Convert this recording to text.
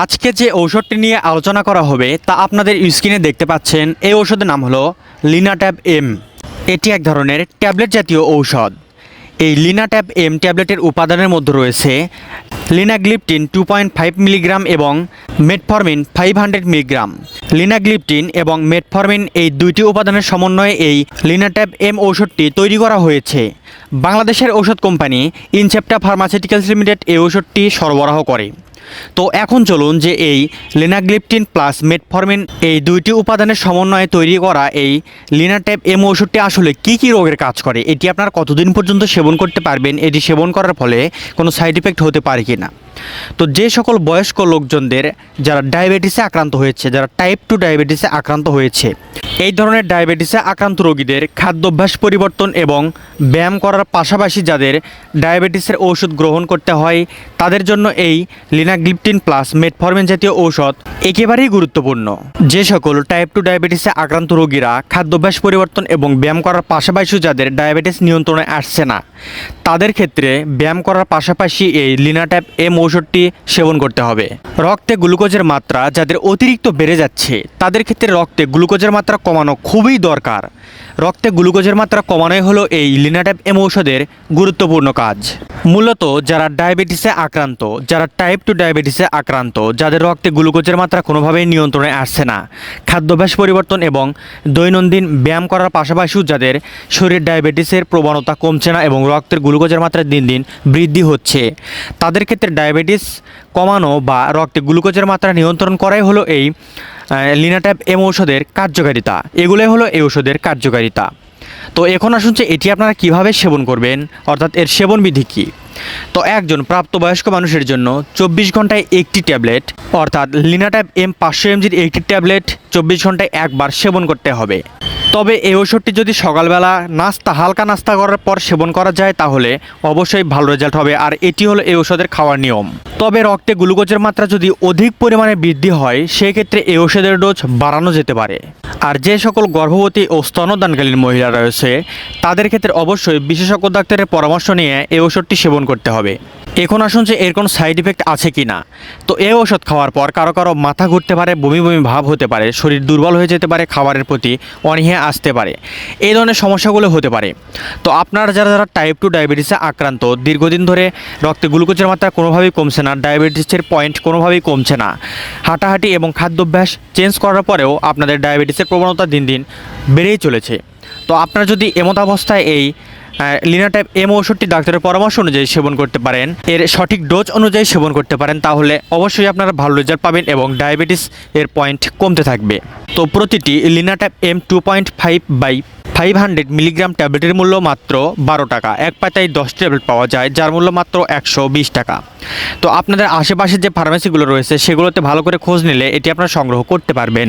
আজকে যে ঔষধটি নিয়ে আলোচনা করা হবে, তা আপনাদের স্ক্রিনে দেখতে পাচ্ছেন। এই ঔষধের নাম হলো লিনাট্যাব এম। এটি এক ধরনের ট্যাবলেট জাতীয় ঔষধ। এই লিনাট্যাব এম ট্যাবলেটের উপাদানের মধ্যে রয়েছে linagliptin two point five milligram এবং metformin five hundred milligram. Linagliptin এবং মেটফরমিন এই দুইটি উপাদানের সমন্বয়ে এই লিনাট্যাব এম ঔষধটি তৈরি করা হয়েছে। বাংলাদেশের ঔষধ কোম্পানি ইনসেপ্টা ফার্মাসিউটিক্যালস লিমিটেড এই ঔষধটি সরবরাহ করে। তো এখন চলুন যে এই লিনাগ্লিপটিন প্লাস মেটফরমিন এই দুইটি উপাদানের সমন্বয়ে তৈরি করা এই লিনাটেপ এম ওষুধটি আসলে কি কি রোগের কাজ করে, এটি আপনার কতদিন পর্যন্ত সেবন করতে পারবেন, এটি সেবন করার ফলে কোনো সাইড ইফেক্ট হতে পারে কি না তো যে সকল বয়স্ক লোকজনদের যারা ডায়াবেটিসে আক্রান্ত হয়েছে, যারা টাইপ টু ডায়াবেটিসে আক্রান্ত হয়েছে, এই ধরনের ডায়াবেটিসে আক্রান্ত রোগীদের খাদ্যাভ্যাস পরিবর্তন এবং ব্যায়াম করার পাশাপাশি যাদের ডায়াবেটিসের ঔষধ গ্রহণ করতে হয়, তাদের জন্য এই লিনাগ্লিপটিন প্লাস মেটফরমিন জাতীয় ঔষধ একেবারেই গুরুত্বপূর্ণ। যে সকল টাইপ টু ডায়াবেটিসে আক্রান্ত রোগীরা খাদ্যাভ্যাস পরিবর্তন এবং ব্যায়াম করার পাশাপাশি যাদের ডায়াবেটিস নিয়ন্ত্রণে আসছে না, তাদের ক্ষেত্রে ব্যায়াম করার পাশাপাশি এই লিনাট্যাপ এম ঔষধটি সেবন করতে হবে। রক্তে গ্লুকোজের মাত্রা যাদের অতিরিক্ত বেড়ে যাচ্ছে, তাদের ক্ষেত্রে রক্তে গ্লুকোজের মাত্রা কমানো খুবই দরকার। রক্তে গ্লুকোজের মাত্রা কমানোই হলো এই লিনাট্যাপ এম ঔষধের গুরুত্বপূর্ণ কাজ। মূলত যারা ডায়াবেটিসে আক্রান্ত, যারা টাইপ টু ডায়াবেটিসে আক্রান্ত, যাদের রক্তে গ্লুকোজের মাত্রা কোনোভাবেই নিয়ন্ত্রণে আসছে না। খাদ্যাভ্যাস পরিবর্তন এবং দৈনন্দিন ব্যায়াম করার পাশাপাশিও যাদের শরীর ডায়াবেটিসের প্রবণতা কমছে না এবং রক্তের গ্লুকোজের মাত্রা দিন দিন বৃদ্ধি হচ্ছে। তাদের ক্ষেত্রে ডায়াবেটিস কমানো বা রক্তে গ্লুকোজের মাত্রা নিয়ন্ত্রণ করাই হলো এই লিনাট্যাপ এম ঔষধের কার্যকারিতা। এগুলোই হলো এই ওষুধের কার্যকারিতা। তো এখন আসুন যে এটি আপনারা কীভাবে সেবন করবেন? অর্থাৎ এর সেবন বিধি কী? তো একজন প্রাপ্তবয়স্ক মানুষের জন্য চব্বিশ ঘন্টায় একটি ট্যাবলেট, অর্থাৎ লিনাট্যাব এম পাঁচশো এমজির একটি ট্যাবলেট চব্বিশ ঘন্টায় একবার সেবন করতে হবে। তবে এই ওষুধটি যদি সকালবেলা নাস্তা, হালকা নাস্তা করার পর সেবন করা যায়, তাহলে অবশ্যই ভালো রেজাল্ট হবে, আর এটি হলো এই ওষুধের খাওয়ার নিয়ম। তবে রক্তে গ্লুকোজের মাত্রা যদি অধিক পরিমাণে বৃদ্ধি হয়, সেক্ষেত্রে এই ওষুধের ডোজ বাড়ানো যেতে পারে। আর যে সকল গর্ভবতী ও স্তনদানকালীন মহিলা রয়েছে, তাদের ক্ষেত্রে অবশ্যই বিশেষজ্ঞ ডাক্তারের পরামর্শ নিয়ে এই ওষুধটি সেবন করতে হবে। এখন আসুন যে এর কোনো সাইড ইফেক্ট আছে কি না তো এই ওষুধ খাওয়ার পর কারও কারও মাথা ঘুরতে পারে, বমি বমি ভাব হতে পারে, শরীর দুর্বল হয়ে যেতে পারে, খাবারের প্রতি অনীহা আসতে পারে। এই ধরনের সমস্যাগুলো হতে পারে। তো আপনারা যারা যারা টাইপ টু ডায়াবেটিসে আক্রান্ত, দীর্ঘদিন ধরে রক্তে গ্লুকোজের মাত্রা কোনোভাবেই কমছে না ডায়াবেটিসের পয়েন্ট কোনোভাবেই কমছে না। হাঁটাহাঁটি এবং খাদ্যাভ্যাস চেঞ্জ করার পরেও আপনাদের ডায়াবেটিসের প্রবণতা দিন দিন বেড়েই চলেছে। তো আপনারা যদি এমতাবস্থায় এই লিনাটাইপ এম ওষুধটি ডাক্তারের পরামর্শ অনুযায়ী সেবন করতে পারেন। এর সঠিক ডোজ অনুযায়ী সেবন করতে পারেন, তাহলে অবশ্যই আপনারা ভালো রেজাল্ট পাবেন এবং ডায়াবেটিস এর পয়েন্ট কমতে থাকবে। তো প্রতিটি Linatype M two point five by five hundred milligram ট্যাবলেটের মূল্য মাত্র বারো টাকা। এক পাতায় দশ ট্যাবলেট পাওয়া যায়, যার মূল্য মাত্র একশো বিশ টাকা। তো আপনাদের আশেপাশে যে ফার্মেসিগুলো রয়েছে, সেগুলোতে ভালো করে খোঁজ নিলে এটি আপনারা সংগ্রহ করতে পারবেন।